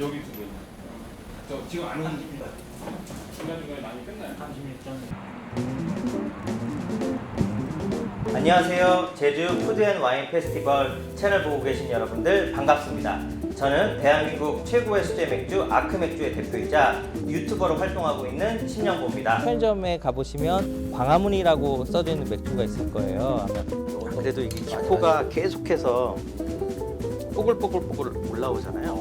여기 두 분. 저 지금 안 움직입니다. 중간중간에 많이 끝나요. 안녕하세요. 제주 푸드 앤 와인 페스티벌 채널 보고 계신 여러분들 반갑습니다. 저는 대한민국 최고의 수제 맥주 아크 맥주의 대표이자 유튜버로 활동하고 있는 신영보입니다. 편의점에 가보시면 광화문이라고 써져 있는 맥주가 있을 거예요. 그래도 이게 기포가 계속해서 뽀글뽀글뽀글 올라오잖아요.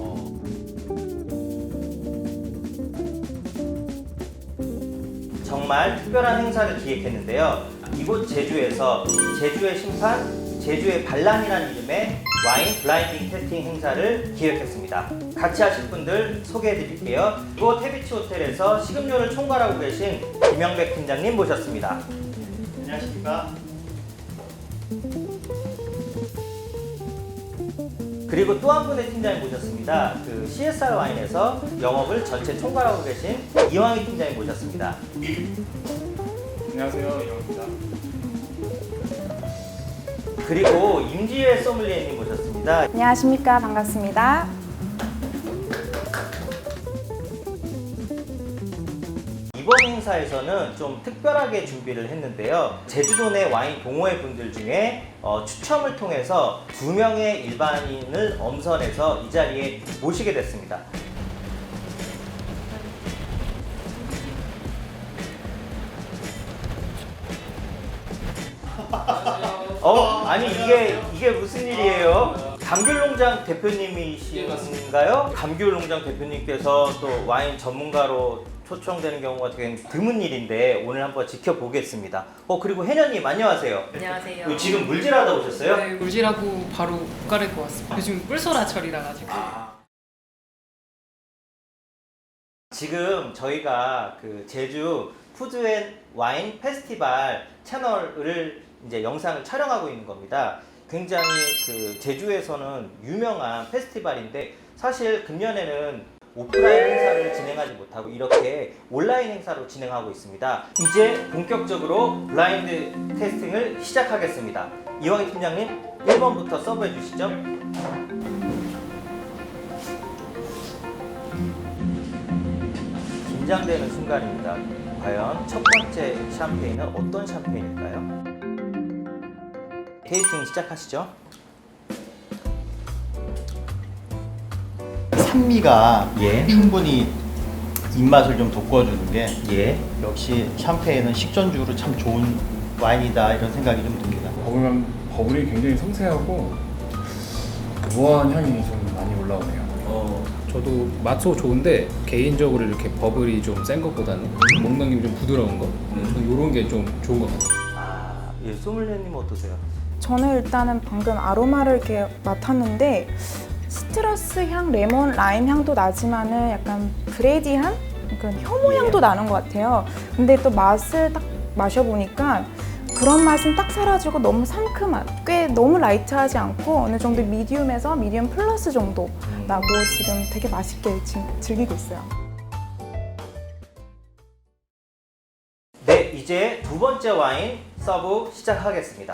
정말 특별한 행사를 기획했는데요. 이곳 제주에서 제주의 심판, 제주의 반란이라는 이름의 와인 블라인딩 테스팅 행사를 기획했습니다. 같이 하실 분들 소개해 드릴게요. 이곳 해비치 호텔에서 식음료를 총괄하고 계신 김영백 팀장님 모셨습니다. 안녕하십니까? 그리고 또 한 분의 팀장님 모셨습니다. 그 CSR 와인에서 영업을 전체 총괄하고 계신 이왕희 팀장님 모셨습니다. 안녕하세요. 이영입니다. 그리고 임지혜 소믈리에님 모셨습니다. 안녕하십니까 반갑습니다. 이번 행사에서는 좀 특별하게 준비를 했는데요. 제주도 내 와인 동호회 분들 중에 어, 추첨을 통해서 두 명의 일반인을 엄선해서 이 자리에 모시게 됐습니다. 어 아니 이게 이게 무슨 일이에요? 감귤농장 대표님이신가요? 감귤농장 대표님께서 또 와인 전문가로 초청되는 경우가 되게 드문 일인데 오늘 한번 지켜보겠습니다. 어 그리고 혜련님 안녕하세요. 안녕하세요. 지금 물질하다 오셨어요? 네, 물질하고 바로 못 갈아입고 왔습니다. 요즘 뿔소라철이라 가지고. 지금 저희가 그 제주 푸드 앤 와인 페스티벌 채널을 이제 영상을 촬영하고 있는 겁니다. 굉장히 그 제주에서는 유명한 페스티벌인데 사실 금년에는 오프라인 행사를 진행하지 못하고 이렇게 온라인 행사로 진행하고 있습니다. 이제 본격적으로 블라인드 테스팅을 시작하겠습니다. 이왕희 팀장님 1번부터 서브해 주시죠. 긴장되는 순간입니다. 과연 첫 번째 샴페인은 어떤 샴페인일까요? 테이스팅 시작하시죠. 산미가 예. 충분히 입맛을 좀 돋궈주는 게 예. 역시 샴페인은 식전주로 참 좋은 와인이다 이런 생각이 좀 듭니다. 버블 버블이 굉장히 섬세하고 무한 향이 좀 많이 올라오네요. 어, 저도 맛도 좋은데 개인적으로 이렇게 버블이 좀 센 것보다는 먹는 게좀 부드러운 거 저는 이런 게 좀 좋은 것 같아요. 아, 예, 소믈리님 어떠세요? 저는 일단은 방금 아로마를 이렇게 맡았는데 시트러스 향, 레몬, 라임 향도 나지만은 약간 브레디한 약간 효모 향도 나는 것 같아요. 근데 또 맛을 딱 마셔보니까 그런 맛은 딱 사라지고 너무 상큼한, 꽤 너무 라이트하지 않고 어느 정도 미디움에서 미디움 플러스 정도 나고 지금 되게 맛있게 지- 즐기고 있어요. 네, 이제 두 번째 와인 서브 시작하겠습니다.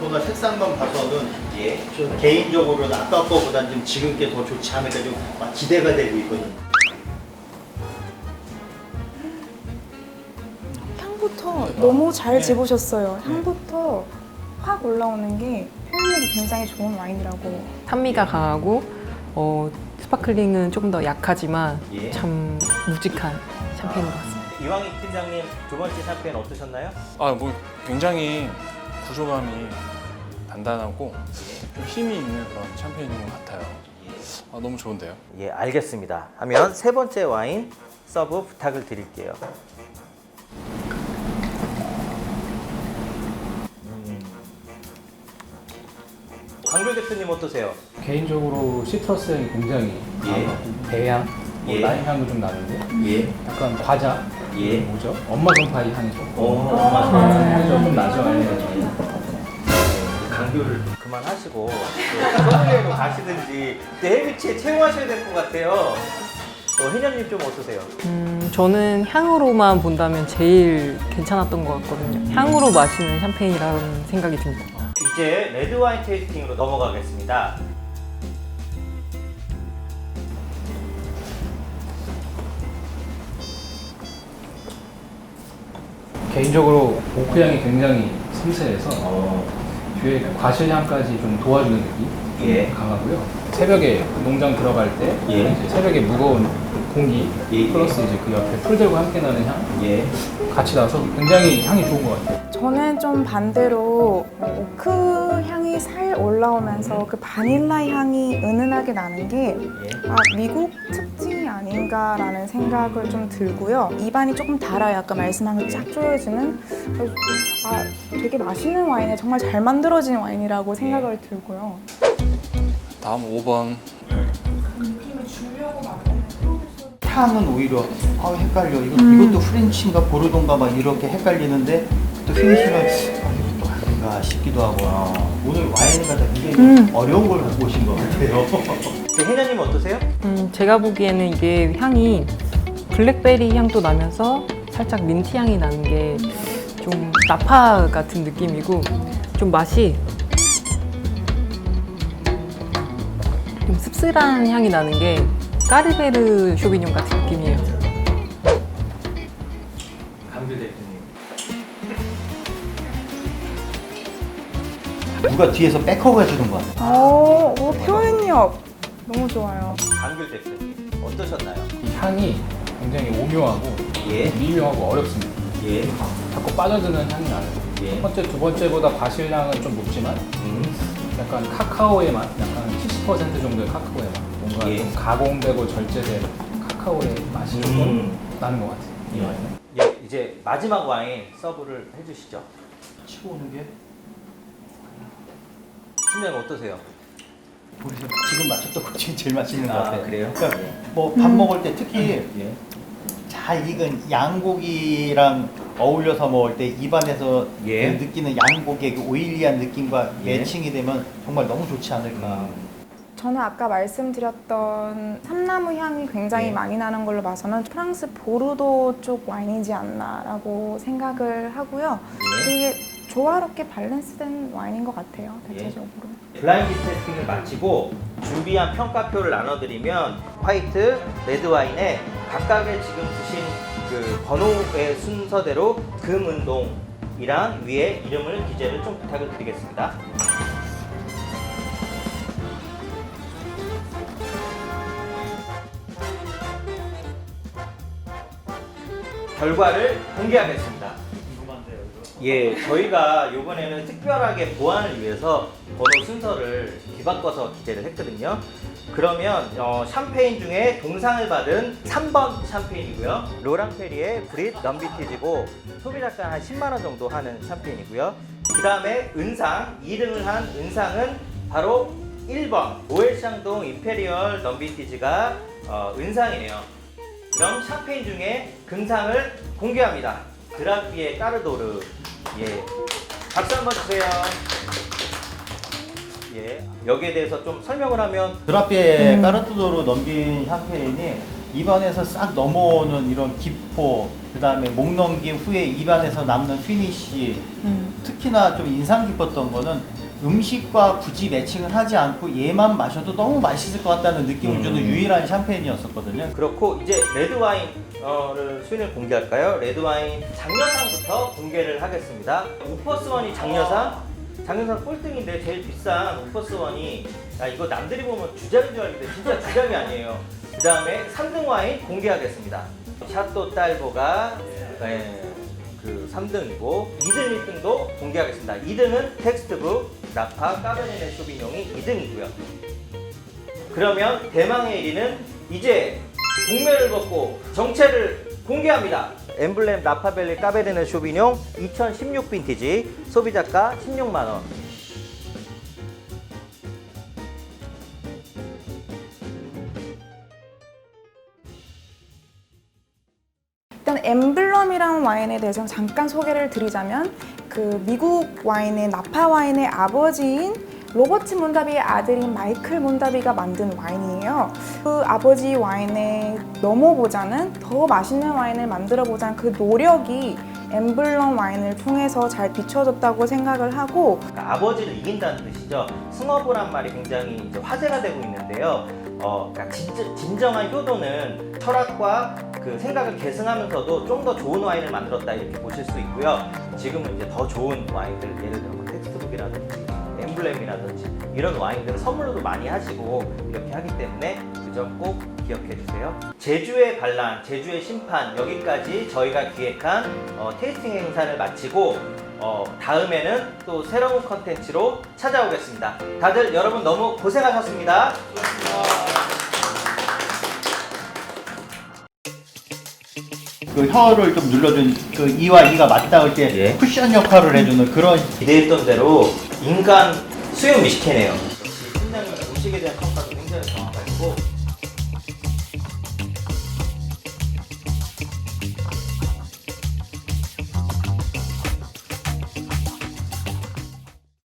보다 색상만 봐서는 예. 저 개인적으로는 아까 거보다는 좀 지금 게 더 좋지 않을까 좀 막 기대가 되고 있거든요. 향부터 너무 잘 집으셨어요. 향부터 확 올라오는 게 표현력이 굉장히 좋은 와인이라고. 산미가 강하고 어, 스파클링은 조금 더 약하지만 예. 참 묵직한 샴페인인 것 같습니다. 이왕희 팀장님 두 번째 샴페인 어떠셨나요? 아, 뭐 굉장히 구조감이 단단하고 좀 힘이 있는 그런 샴페인인 것 같아요. 아, 너무 좋은데요. 예, 알겠습니다. 하면 세 번째 와인 서브 부탁을 드릴게요. 강글 대표님 어떠세요? 개인적으로 시트러스 향이 굉장히 예. 배향, 뭐 예. 라임 향도 좀 나는데 예. 약간 과자, 예. 뭐죠? 엄마 전파이 향이 좀, 오, 향이 좀 나죠. 예. 강교를 그만하시고 서울로 가시든지 해비치에 채용하셔야 될 것 같아요. 어, 혜녀님 좀 어떠세요? 음, 저는 향으로만 본다면 제일 괜찮았던 것 같거든요. 향으로 마시는 샴페인이라는 생각이 듭니다. 이제 레드 와인 테이스팅으로 넘어가겠습니다. 개인적으로 오크향이 굉장히 섬세해서 어. 뒤에 그 과실향까지 좀 도와주는 느낌 예. 강하고요. 새벽에 농장 들어갈 때 예. 이제 새벽에 무거운 공기 예, 예. 플러스 이제 그 옆에 풀들과 함께 나는 향 예. 같이 나서 굉장히 향이 좋은 것 같아요. 저는 좀 반대로 오크 향이 살 올라오면서 그 바닐라 향이 은은하게 나는 게 아, 미국 특징이 아닌가라는 생각을 좀 들고요. 입안이 조금 달아요. 아까 말씀한 그쫙 조여주는. 그래서 아, 되게 맛있는 와인에 정말 잘 만들어진 와인이라고 생각을 들고요. 다음 5번 향은 오히려 아 헷갈려. 이거, 이것도 프렌치인가 보르도인가 막 이렇게 헷갈리는데 또 피니시는 아, 이것도 아닌가 싶기도 하고 아, 오늘 와인을 갖다 굉장히 좀 음. 어려운 걸 갖고 오신 것 같아요. 그 혜녀님 어떠세요? 음, 제가 보기에는 이게 향이 블랙베리 향도 나면서 살짝 민트 향이 나는 게 좀 나파 같은 느낌이고 좀 맛이 좀 씁쓸한 향이 나는 게 까르베르 쇼비뇽 같은 느낌이에요. 대표님. 누가 뒤에서 백허그 해주는 것 같아요. 오, 오 표현력 너무 좋아요. 강규 대표님 어떠셨나요? 이 향이 굉장히 오묘하고 예. 미묘하고 어렵습니다. 예. 자꾸 빠져드는 향이 나요. 예. 첫 번째, 두 번째보다 과실향은 좀 높지만 음. 약간 카카오의 맛, 약간 70% 정도의 카카오의 맛. 뭔가 예. 좀 가공되고 절제된 카카오의 맛이 조금 음. 나는 것 같아요. 이 와인은. 예, 이제 마지막 와인 서브를 해주시죠. 치고 오는 게 팀장님 어떠세요? 모르겠어요. 지금 마셨던 것 중에 제일 맛있는 것 아, 같아요. 그래요? 그러니까 뭐 밥 먹을 때 특히 예. 잘 익은 양고기랑 어울려서 먹을 때 입안에서 예. 그 느끼는 양고기의 그 오일리한 느낌과 예. 매칭이 되면 정말 너무 좋지 않을까. 저는 아까 말씀드렸던 삼나무 향이 굉장히 네. 많이 나는 걸로 봐서는 프랑스 보르도 쪽 와인이지 않나라고 생각을 하고요. 예. 되게 조화롭게 밸런스된 와인인 것 같아요, 예. 대체적으로. 블라인드 테스팅을 마치고 준비한 평가표를 나눠드리면 화이트, 레드 와인에 각각의 지금 드신 그 번호의 순서대로 금운동이랑 위에 이름을 기재를 좀 부탁을 드리겠습니다. 결과를 공개하겠습니다. 예, 저희가 이번에는 특별하게 보완을 위해서 번호 순서를 뒤바꿔서 기재를 했거든요. 그러면 어, 샴페인 중에 동상을 받은 3번 샴페인이고요. 로랑페리의 브릿 넘비티지고 소비자가 한 10만 원 정도 하는 샴페인이고요. 그 다음에 은상, 2등을 한 은상은 바로 1번 오엘샹동 임페리얼 넘비티지가 어, 은상이네요. 그럼 샴페인 중에 금상을 공개합니다. 그라피에 까르도르. 예. 박수 한번 주세요. 예. 여기에 대해서 좀 설명을 하면 드라피에 까르투도로 넘긴 샴페인이 입안에서 싹 넘어오는 이런 기포, 그 다음에 목 넘긴 후에 입안에서 남는 피니쉬, 특히나 좀 인상 깊었던 거는 음식과 굳이 매칭을 하지 않고 얘만 마셔도 너무 맛있을 것 같다는 느낌을 주는 유일한 샴페인이었었거든요. 그렇고 이제 레드 와인 을 순위를 공개할까요? 레드 와인 장려상부터 공개를 하겠습니다. 우퍼스원이 장려상. 장려상 꼴등인데 제일 비싼 우퍼스원이 야 이거 남들이 보면 주작인 줄 알겠는데 진짜 주작이 아니에요. 그 다음에 3등 와인 공개하겠습니다. 샤또 딸보가 네, 그 3등이고 2등, 1등도 공개하겠습니다. 2등은 텍스트북 나파 까베르네 쇼비뇽이 2등이고요. 그러면 대망의 1위는 이제 동매를 벗고 정체를 공개합니다. 엠블렘 나파벨리 까베르네 쇼비뇽 2016 빈티지 소비자가 16만 원. 일단 엠블럼이라는 와인에 대해서 잠깐 소개를 드리자면 그 미국 와인의 나파 와인의 아버지인 로버트 몬다비의 아들인 마이클 몬다비가 만든 와인이에요. 그 아버지 와인에 넘어보자는 더 맛있는 와인을 만들어 보자는 그 노력이 엠블럼 와인을 통해서 잘 비춰졌다고 생각을 하고 그러니까 아버지를 이긴다는 뜻이죠. 승어보란 말이 굉장히 이제 화제가 되고 있는데요. 어, 그러니까 진, 진정 한 효도는 철학과 그 생각을 계승하면서도 좀 더 좋은 와인을 만들었다 이렇게 보실 수 있고요. 지금은 이제 더 좋은 와인들 예를 들어 뭐 텍스트북이라든지 엠블렘이라든지 이런 와인들을 선물로도 많이 하시고 이렇게 하기 때문에 그 점 꼭 기억해 주세요. 제주의 반란, 제주의 심판 여기까지 저희가 기획한 어, 테이스팅 행사를 마치고 어, 다음에는 또 새로운 컨텐츠로 찾아오겠습니다. 다들 여러분 너무 고생하셨습니다. 그 혀를 좀 눌러준 그 이와 이가 맞닿을 때 예. 쿠션 역할을 해주는 그런 기대했던 대로 인간 수용 미식회네요.